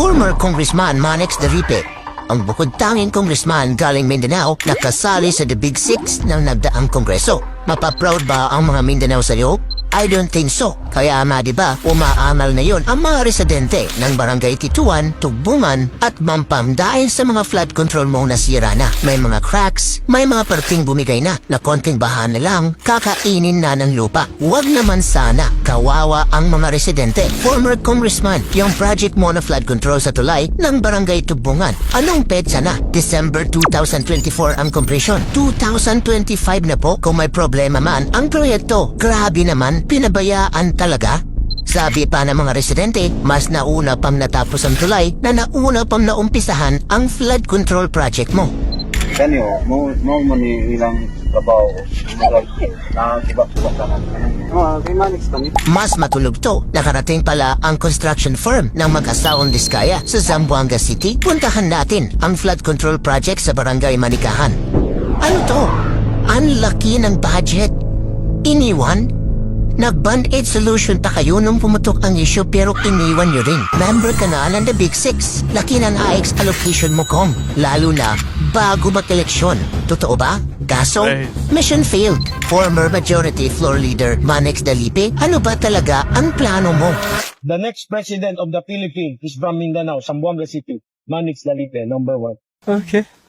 former Congressman Manex Daripe, ang bukod tanging congressman galing Mindanao na kasali sa The Big Six ng nagdaang kongreso. Mapaproud ba ang mga Mindanao sa iyo? I don't think so. Kaya ama di ba, umaamal na yon ang mga residente ng Barangay Tituan, Tugbungan at Mampam dahil sa mga flood control mo nasira na. May mga cracks, may mga parting bumigay na na konting baha na lang, kakainin na ng lupa. Huwag naman sana, kawawa ang mga residente. Former congressman, yung project mo na flood control sa tulay ng Barangay Tugbungan. Anong petsa na? December 2024 ang completion. 2025 na po kung may problema man ang proyekto. Grabe naman, pinabayaan talaga. Sabi pa ng mga residente, mas nauna pang natapos ang tulay na nauna pang naumpisahan ang flood control project mo. Kanyo, mo mo man ni ilang trabaho. Mas matulog to, nakarating pala ang construction firm ng mag-asawang Diskaya sa Zamboanga City. Puntahan natin ang flood control project sa Barangay Manikahan. Ano to? Ang laki ng budget. Iniwan? Nag-band-aid solution pa kayo nung pumutok ang issue pero iniwan nyo rin. Member ka na ng The Big Six. Laki ng AX allocation mo, Kong. Lalo na bago mag-eleksyon. Totoo ba? Kaso, mission failed. Former majority floor leader Manex Dalipe, ano ba talaga ang plano mo? The next president of the Philippines is from Mindanao, Zamboanga City. Manix Dalipe, number one. Okay.